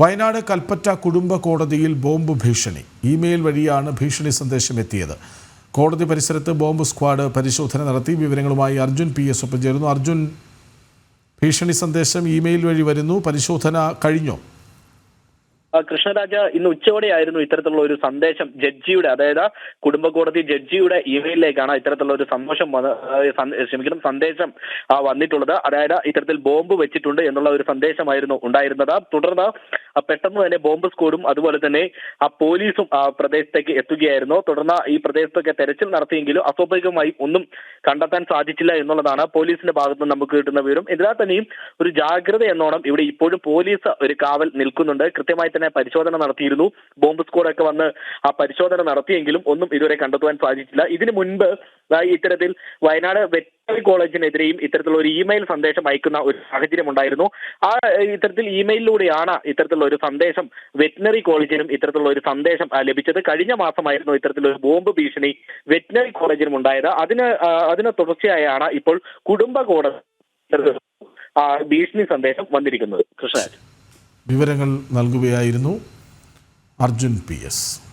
വയനാട് കൽപ്പറ്റ കുടുംബ കോടതിയിൽ ബോംബ് ഭീഷണി. ഇമെയിൽ വഴിയാണ് ഭീഷണി സന്ദേശം എത്തിയത് കോടതി പരിസരത്ത് ബോംബ് സ്ക്വാഡ് പരിശോധന നടത്തി. വിവരങ്ങളുമായി അർജുൻ പി എസ് ഒപ്പം ചേരുന്നു. അർജുൻ ഭീഷണി സന്ദേശം ഇമെയിൽ വഴി വരുന്നു. പരിശോധന കഴിഞ്ഞോ? കൃഷ്ണരാജ ഇന്ന് ഉച്ചയോടെയായിരുന്നു ഇത്തരത്തിലുള്ള ഒരു സന്ദേശം ജഡ്ജിയുടെ അതായത് കുടുംബ കോടതി ജഡ്ജിയുടെ ഇമെയിലിലേക്കാണ് ഇത്തരത്തിലുള്ള ഒരു സന്തോഷം ക്ഷമിക്കണം സന്ദേശം വന്നിട്ടുള്ളത്. അതായത് ഇത്തരത്തിൽ ബോംബ് വെച്ചിട്ടുണ്ട് എന്നുള്ള ഒരു സന്ദേശമായിരുന്നു ഉണ്ടായിരുന്നത്. തുടർന്ന് പെട്ടെന്ന് തന്നെ ബോംബ് സ്കോഡും അതുപോലെ തന്നെ ആ പോലീസും ആ പ്രദേശത്തേക്ക് എത്തുകയായിരുന്നു. തുടർന്ന് ഈ പ്രദേശത്തൊക്കെ തെരച്ചിൽ നടത്തിയെങ്കിലും അസ്വാഭാവികമായി ഒന്നും കണ്ടെത്താൻ സാധിച്ചില്ല എന്നുള്ളതാണ് പോലീസിന്റെ ഭാഗത്ത് നിന്ന് നമുക്ക് കിട്ടുന്ന വിവരം. എന്നാൽ തന്നെയും ഒരു ജാഗ്രത എന്നോണം ഇവിടെ ഇപ്പോഴും പോലീസ് ഒരു കാവൽ നിൽക്കുന്നുണ്ട്. കൃത്യമായി തന്നെ പരിശോധന നടത്തിയിരുന്നു. ബോംബ് സ്ക്വാഡൊക്കെ വന്ന് ആ പരിശോധന നടത്തിയെങ്കിലും ഒന്നും ഇതുവരെ കണ്ടെത്തുവാൻ സാധിച്ചില്ല. ഇതിനു മുൻപ് ഇത്തരത്തിൽ വയനാട് കോളേജിനെതിരെയും ഇത്തരത്തിലുള്ള ഒരു ഇമെയിൽ സന്ദേശം അയക്കുന്ന ഒരു സാഹചര്യം ഉണ്ടായിരുന്നു. ആ ഇത്തരത്തിൽ ഇമെയിലിലൂടെയാണ് ഇത്തരത്തിലുള്ള ഒരു സന്ദേശം വെറ്റിനറി കോളേജിനും ഇത്തരത്തിലുള്ള ഒരു സന്ദേശം ലഭിച്ചത്. കഴിഞ്ഞ മാസമായിരുന്നു ഇത്തരത്തിലുള്ള ഒരു ബോംബ് ഭീഷണി വെറ്റിനറി കോളേജിനും ഉണ്ടായത്. അതിന് അതിന് തുടർച്ചയായാണ് ഇപ്പോൾ കുടുംബ കോടതി ഭീഷണി സന്ദേശം വന്നിരിക്കുന്നത്. കൃഷ്ണരാജ്. വിവരങ്ങൾ നൽകുകയായിരുന്നു അർജുൻ പി എസ്.